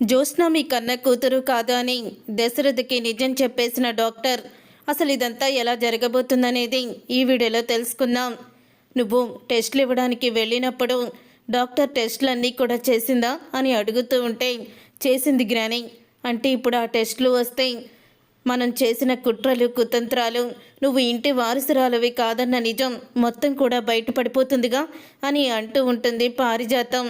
జ్యోత్స్న మీ కన్న కూతురు కాదు అని దశరథకి నిజం చెప్పేసిన డాక్టర్ అసలు ఇదంతా ఎలా జరగబోతుందనేది ఈ వీడియోలో తెలుసుకుందాం. నువ్వు టెస్టులు ఇవ్వడానికి వెళ్ళినప్పుడు డాక్టర్ టెస్టులన్నీ కూడా చేసిందా? అని అడుగుతూ ఉంటే చేసింది గ్రాని అంటే ఇప్పుడు ఆ టెస్టులు వస్తే మనం చేసిన కుట్రలు కుతంత్రాలు నువ్వు ఇంటి వారసురాలవి కాదన్న నిజం మొత్తం కూడా బయటపడిపోతుందిగా? అని అంటూ ఉంటుంది పారిజాతం.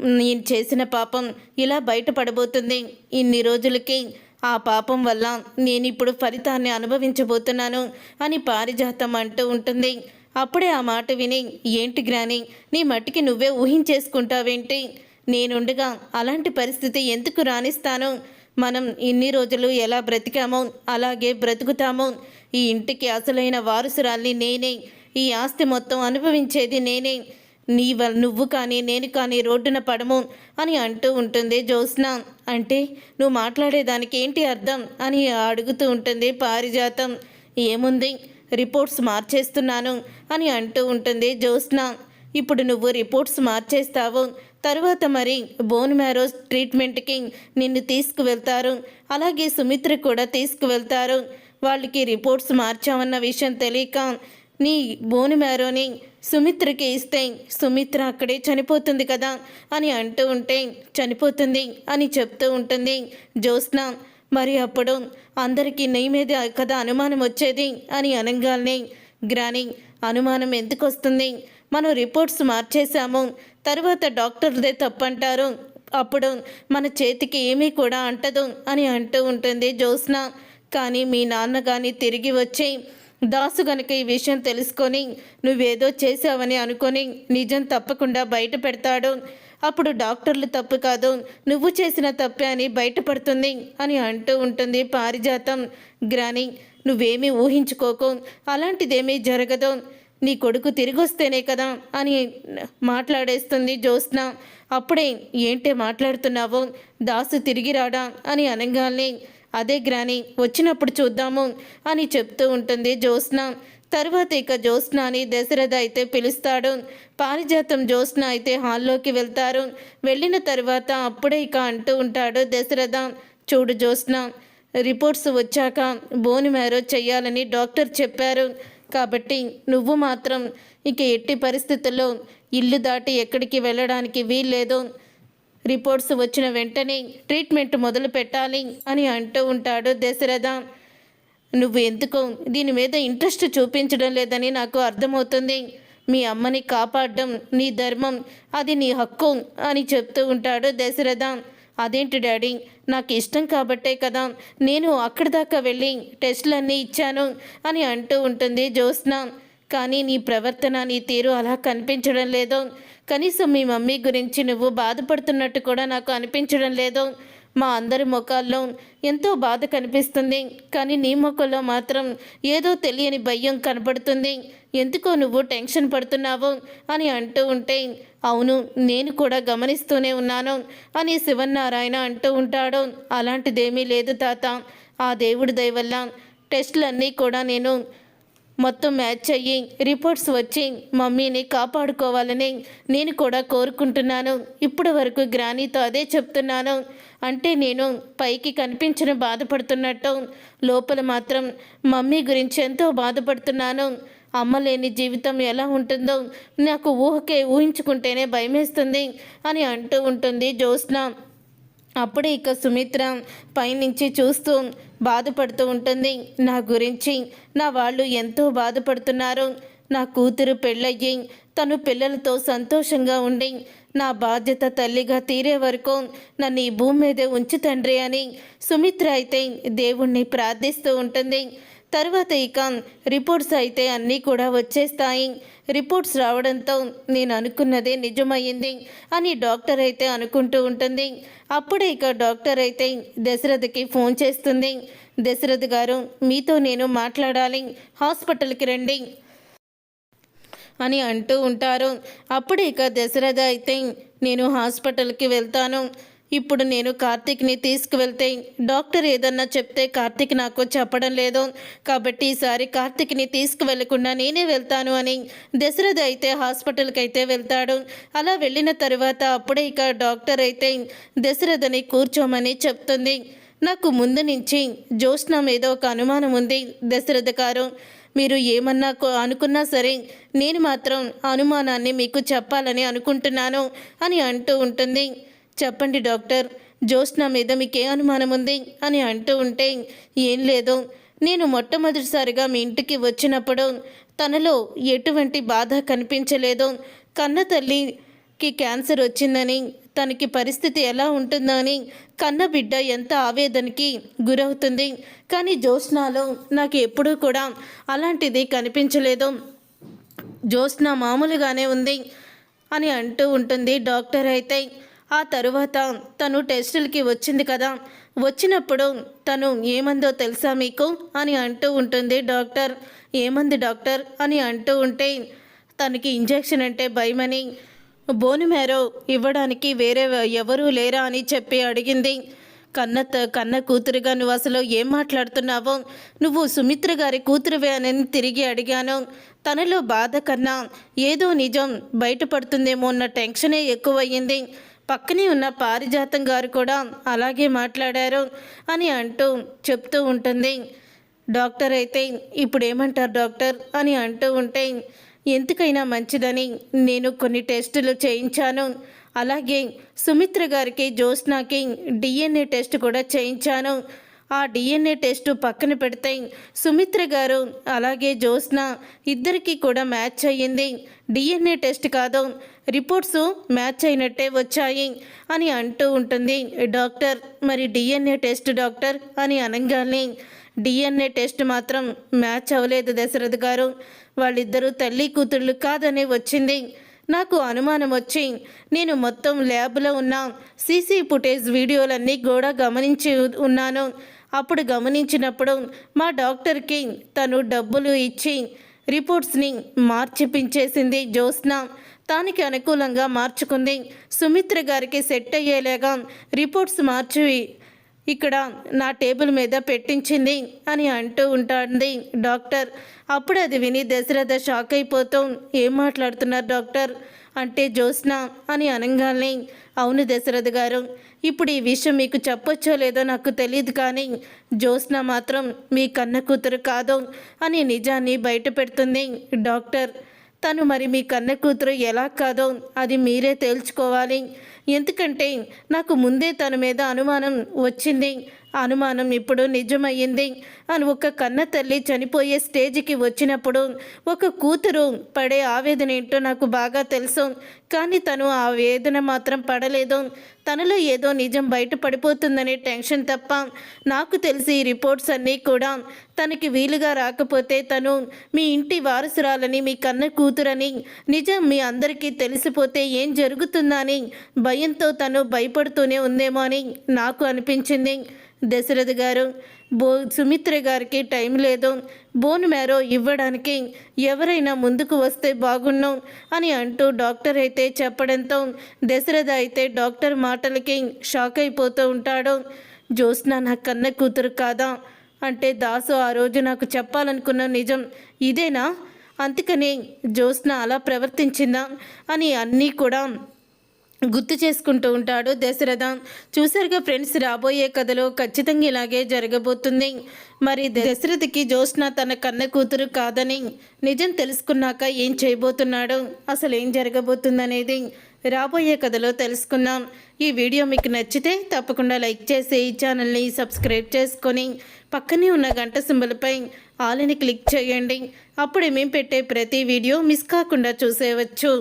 నేను చేసిన పాపం ఇలా బయటపడబోతుంది ఇన్ని రోజులకి. ఆ పాపం వల్ల నేను ఇప్పుడు ఫలితాన్ని అనుభవించబోతున్నాను అని పారిజాతం అంటూ ఉంటుంది. అప్పుడే ఆ మాట విని ఏంటి గ్రాని నీ మట్టికి నువ్వే ఊహించేసుకుంటావేంటి? నేనుండగా అలాంటి పరిస్థితి ఎందుకు రాణిస్తాను మనం ఇన్ని రోజులు ఎలా బ్రతికామో అలాగే బ్రతుకుతామో. ఈ ఇంటికి అసలైన వారసురాల్ని నేనే. ఈ ఆస్తి మొత్తం అనుభవించేది నేనే. నీ వల్ నువ్వు కానీ నేను కానీ రోడ్డున పడము అని అంటూ ఉంటుంది జ్యోత్స్న. అంటే నువ్వు మాట్లాడేదానికి ఏంటి అర్థం అని అడుగుతూ ఉంటుంది పారిజాతం. ఏముంది? రిపోర్ట్స్ మార్చేస్తున్నాను అని అంటూ ఉంటుంది జ్యోత్స్న. ఇప్పుడు నువ్వు రిపోర్ట్స్ మార్చేస్తావు. తరువాత మరి బోన్ మ్యారో ట్రీట్మెంట్కి నిన్ను తీసుకువెళ్తారు. అలాగే సుమిత్ర కూడా తీసుకువెళ్తారు. వాళ్ళకి రిపోర్ట్స్ మార్చామన్న విషయం తెలియక నీ బోన్ మ్యారోని సుమిత్రకి ఇస్తే సుమిత్ర అక్కడే చనిపోతుంది కదా అని అంటూ ఉంటే చనిపోతుంది అని చెప్తూ ఉంటుంది జ్యోత్స్న. మరి అప్పుడు అందరికీ నీ మీద కదా అనుమానం వచ్చేది అని అనగానే గ్రాని అనుమానం ఎందుకు వస్తుంది? మనం రిపోర్ట్స్ మార్చేశాము. తర్వాత డాక్టర్దే తప్పంటారు. అప్పుడు మన చేతికి ఏమీ కూడా అంటదు అని అంటూ ఉంటుంది జ్యోత్స్న. కానీ మీ నాన్న కానీ తిరిగి వచ్చి దాసు గనుక ఈ విషయం తెలుసుకొని నువ్వేదో చేసావని అనుకొని నిజం తప్పకుండా బయట పెడతాడు. అప్పుడు డాక్టర్లు తప్పు కాదు నువ్వు చేసిన తప్పే అని బయటపడుతుంది అని అంటూ ఉంటుంది పారిజాతం. గ్రాని నువ్వేమీ ఊహించుకోకు అలాంటిదేమీ జరగదు. నీ కొడుకు తిరిగి వస్తేనే కదా అని మాట్లాడేస్తుంది జ్యోత్స్న. అప్పుడే ఏంటే మాట్లాడుతున్నావు? దాసు తిరిగి రాడా? అని అనగానే అదే గ్రాని వచ్చినప్పుడు చూద్దాము అని చెప్తూ ఉంటుంది జ్యోత్స్న. తర్వాత ఇక జ్యోత్స్నాని దశరథ అయితే పిలుస్తాడు. పారిజాతం జ్యోత్స్న అయితే హాల్లోకి వెళ్తారు. వెళ్ళిన తర్వాత అప్పుడే ఇక అంటూ ఉంటాడు దశరథ. చూడు జ్యోత్స్న రిపోర్ట్స్ వచ్చాక బోని మ్యారో చేయాలని డాక్టర్ చెప్పారు. కాబట్టి నువ్వు మాత్రం ఇక ఎట్టి పరిస్థితుల్లో ఇల్లు దాటి ఎక్కడికి వెళ్ళడానికి వీల్లేదు. రిపోర్ట్స్ వచ్చిన వెంటనే ట్రీట్మెంట్ మొదలు పెట్టాలి అని అంటూ ఉంటాడు దశరథ. నువ్వు ఎందుకో? దీని మీద ఇంట్రెస్ట్ చూపించడం లేదని నాకు అర్థమవుతుంది. మీ అమ్మని కాపాడడం నీ ధర్మం అది నీ హక్కు అని చెప్తూ ఉంటాడు దశరథ. అదేంటి డాడీ? నాకు ఇష్టం కాబట్టే కదా. నేను అక్కడి దాకా వెళ్ళి టెస్టులన్నీ ఇచ్చాను అని అంటూ ఉంటుంది జ్యోత్స్న. కానీ నీ ప్రవర్తన నీ తీరు అలా కనిపించడం లేదు. కనీసం మీ మమ్మీ గురించి నువ్వు బాధపడుతున్నట్టు కూడా నాకు అనిపించడం లేదు. మా అందరి ముఖాల్లో ఎంతో బాధ కనిపిస్తుంది. కానీ నీ ముఖంలో మాత్రం ఏదో తెలియని భయం కనపడుతుంది. ఎందుకో నువ్వు టెన్షన్ పడుతున్నావు అని అంటూ ఉంటే అవును నేను కూడా గమనిస్తూనే ఉన్నాను అని శివన్నారాయణ అంటూ ఉంటాడు. అలాంటిదేమీ లేదు తాత. ఆ దేవుడి దయవల్ల టెస్టులన్నీ కూడా నేను మొత్తం మ్యాచ్ అయ్యి రిపోర్ట్స్ వచ్చి మమ్మీని కాపాడుకోవాలని నేను కూడా కోరుకుంటున్నాను. ఇప్పటి వరకు గ్రానీతో అదే చెప్తున్నాను. అంటే నేను పైకి కనిపించిన బాధపడుతున్నట్టు. లోపల మాత్రం మమ్మీ గురించి ఎంతో బాధపడుతున్నాను. అమ్మ లేని జీవితం ఎలా ఉంటుందో నాకు ఊహకే ఊహించుకుంటేనే భయమేస్తుంది అని అంటూ ఉంటుంది జ్యోత్స్న. అప్పుడే ఇక సుమిత్ర పైనుంచి చూస్తూ బాధపడుతూ ఉంటుంది. నా గురించి నా వాళ్ళు ఎంతో బాధపడుతున్నారు. నా కూతురు పెళ్ళయ్యి తను పిల్లలతో సంతోషంగా ఉండి నా బాధ్యత తల్లిగా తీరే వరకు నన్ను ఈ భూమి మీదే ఉంచు తండ్రి అని సుమిత్ర అయితే దేవుణ్ణి ప్రార్థిస్తూ ఉంటుంది. తర్వాత ఇక రిపోర్ట్స్ అయితే అన్నీ కూడా వచ్చేస్తాయి. రిపోర్ట్స్ రావడంతో నేను అనుకున్నదే నిజమైంది అని డాక్టర్ అయితే అనుకుంటూ ఉంటుంది. అప్పుడే ఇక డాక్టర్ అయితే దశరథకి ఫోన్ చేస్తుంది. దశరథ్ గారు మీతో నేను మాట్లాడాలి హాస్పిటల్కి రండి అని అంటూ ఉంటారు. అప్పుడు ఇక దశరథ అయితే నేను హాస్పిటల్కి వెళ్తాను. ఇప్పుడు నేను కార్తీక్ని తీసుకువెళ్తే డాక్టర్ ఏదన్నా చెప్తే కార్తీక్ నాకు చెప్పడం లేదు. కాబట్టి ఈసారి కార్తీక్ని తీసుకువెళ్ళకుండా నేనే వెళ్తాను అని దశరథ అయితే హాస్పిటల్కి అయితే వెళ్తాడు. అలా వెళ్ళిన తర్వాత అప్పుడే ఇక డాక్టర్ అయితే దశరథని కూర్చోమని చెప్తుంది. నాకు ముందు నుంచి జ్యోత్స్న మీద ఒక అనుమానం ఉంది దశరథ గారు. మీరు ఏమన్నా కో- అనుకున్నా సరే నేను మాత్రం అనుమానాన్ని మీకు చెప్పాలని అనుకుంటున్నాను అని అంటూ ఉంటుంది. చెప్పండి డాక్టర్. జ్యోత్స్న మీద మీకే అనుమానం ఉంది అని అంటూ ఉంటే ఏం లేదు. నేను మొట్టమొదటిసారిగా మీ ఇంటికి వచ్చినప్పుడు తనలో ఎటువంటి బాధ కనిపించలేదు. కన్న తల్లికి క్యాన్సర్ వచ్చిందని తనకి పరిస్థితి ఎలా ఉంటుందో అని కన్న బిడ్డ ఎంత ఆవేదనకి గురవుతుంది. కానీ జ్యోత్స్నాలో నాకు ఎప్పుడూ కూడా అలాంటిది కనిపించలేదు. జ్యోత్స్న మామూలుగానే ఉంది అని అంటూ ఉంటుంది డాక్టర్ అయితే. ఆ తరువాత తను టెస్టులకి వచ్చింది కదా. వచ్చినప్పుడు తను ఏమందో తెలుసా మీకు? అని అంటూ ఉంటుంది డాక్టర్. ఏమంది డాక్టర్? అని అంటూ ఉంటే తనకి ఇంజెక్షన్ అంటే భయమని బోను మేరో ఇవ్వడానికి వేరే ఎవరూ లేరా అని చెప్పి అడిగింది. కన్న త- కన్న కూతురుగా నువ్వు అసలు ఏం మాట్లాడుతున్నావో? నువ్వు సుమిత్ర గారి కూతురువే అని తిరిగి అడిగాను. తనలో బాధ కన్నా ఏదో నిజం బయటపడుతుందేమో అన్న టెన్షనే ఎక్కువయ్యింది. పక్కనే ఉన్న పారిజాతం గారు కూడా అలాగే మాట్లాడారు అని అంటూ చెప్తూ ఉంటుంది. డాక్టర్ అయితే ఇప్పుడు ఏమంటారు డాక్టర్? అని అంటూ ఉంటే ఎందుకైనా మంచిదని నేను కొన్ని టెస్టులు చేయించాను. అలాగే సుమిత్ర గారికి జ్యోత్స్నాకి డిఎన్ఏ టెస్ట్ కూడా చేయించాను. ఆ డిఎన్ఏ టెస్ట్ పక్కన పెడితే సుమిత్ర గారు అలాగే జ్యోత్స్న ఇద్దరికీ కూడా మ్యాచ్ అయ్యింది. డిఎన్ఏ టెస్ట్ కాదు రిపోర్ట్స్ మ్యాచ్ అయినట్టే వచ్చాయి అని అంటూ ఉంటుంది. డాక్టర్ మరి డిఎన్ఏ టెస్ట్ డాక్టర్ అని అనగానే డిఎన్ఏ టెస్ట్ మాత్రం మ్యాచ్ అవ్వలేదు దశరథ్ గారు. వాళ్ళిద్దరూ తల్లి కూతుళ్ళు కాదని వచ్చింది. నాకు అనుమానం వచ్చి నేను మొత్తం ల్యాబ్లో ఉన్న సీసీ ఫుటేజ్ వీడియోలన్నీ కూడా గమనించి ఉన్నాను. అప్పుడు గమనించినప్పుడు మా డాక్టర్కి తను డబ్బులు ఇచ్చి రిపోర్ట్స్ని మార్చిపించేసింది జ్యోత్స్న. తానికి అనుకూలంగా మార్చుకుంది. సుమిత్ర గారికి సెట్ అయ్యేలాగా రిపోర్ట్స్ మార్చి ఇక్కడ నా టేబుల్ మీద పెట్టించింది అని అంటూ ఉంటుంది డాక్టర్. అప్పుడు అది విని దశరథ షాక్ అయిపోతాం ఏం మాట్లాడుతున్నారు డాక్టర్? అంటే జ్యోత్స్న అని అనగానే అవును దశరథ గారు ఇప్పుడు ఈ విషయం మీకు చెప్పొచ్చో లేదో నాకు తెలియదు కానీ జ్యోత్స్న మాత్రం మీ కన్న కూతురు కాదు అని నిజాన్ని బయట పెడుతుంది డాక్టర్. తను మరి మీ కన్న కూతురు ఎలా కాదో అది మీరే తేల్చుకోవాలి. ఎందుకంటే నాకు ముందే తన మీద అనుమానం వచ్చింది. అనుమానం ఇప్పుడు నిజమయ్యింది. అని ఒక కన్న తల్లి చనిపోయే స్టేజ్కి వచ్చినప్పుడు ఒక కూతురు పడే ఆవేదన ఏంటో నాకు బాగా తెలుసు. కానీ తను ఆ వేదన మాత్రం పడలేదు. తనలో ఏదో నిజం బయట పడిపోతుందనే టెన్షన్ తప్ప నాకు తెలిసి ఈ రిపోర్ట్స్ అన్నీ కూడా తనకి వీలుగా రాకపోతే తను మీ ఇంటి వారసురాలని మీ కన్న కూతురని నిజం మీ అందరికీ తెలిసిపోతే ఏం జరుగుతుందని భయంతో తను భయపడుతూనే ఉందేమో అని నాకు అనిపించింది. దశరథ్ గారు బో సుమిత్ర గారికి టైం లేదు. బోన్ మేరో ఇవ్వడానికి ఎవరైనా ముందుకు వస్తే బాగున్నాం అని అంటూ డాక్టర్ అయితే చెప్పడంతో దశరథ అయితే డాక్టర్ మాటలకి షాక్ అయిపోతూ ఉంటాడు. జ్యోత్స్న నా కన్న కూతురు కాదా? అంటే దాసు ఆ రోజు నాకు చెప్పాలనుకున్న నిజం ఇదేనా? అందుకని జ్యోత్స్న అలా ప్రవర్తించిందా? అని అన్నీ కూడా గుర్తు చేసుకుంటూ ఉంటాడు దశరథ. చూసారుగా ఫ్రెండ్స్ రాబోయే కథలో ఖచ్చితంగా ఇలాగే జరగబోతుంది. మరి దశరథకి జ్యోత్స్న తన కన్న కూతురు కాదని నిజం తెలుసుకున్నాక ఏం చేయబోతున్నాడు? అసలు ఏం జరగబోతుందనేది రాబోయే కథలో తెలుసుకుందాం. ఈ వీడియో మీకు నచ్చితే తప్పకుండా లైక్ చేసి ఈ ఛానల్ని సబ్స్క్రైబ్ చేసుకొని పక్కనే ఉన్న గంట సింబల్పై ఆల్ని క్లిక్ చేయండి. అప్పుడే మేము పెట్టే ప్రతి వీడియో మిస్ కాకుండా చూసేయవచ్చు.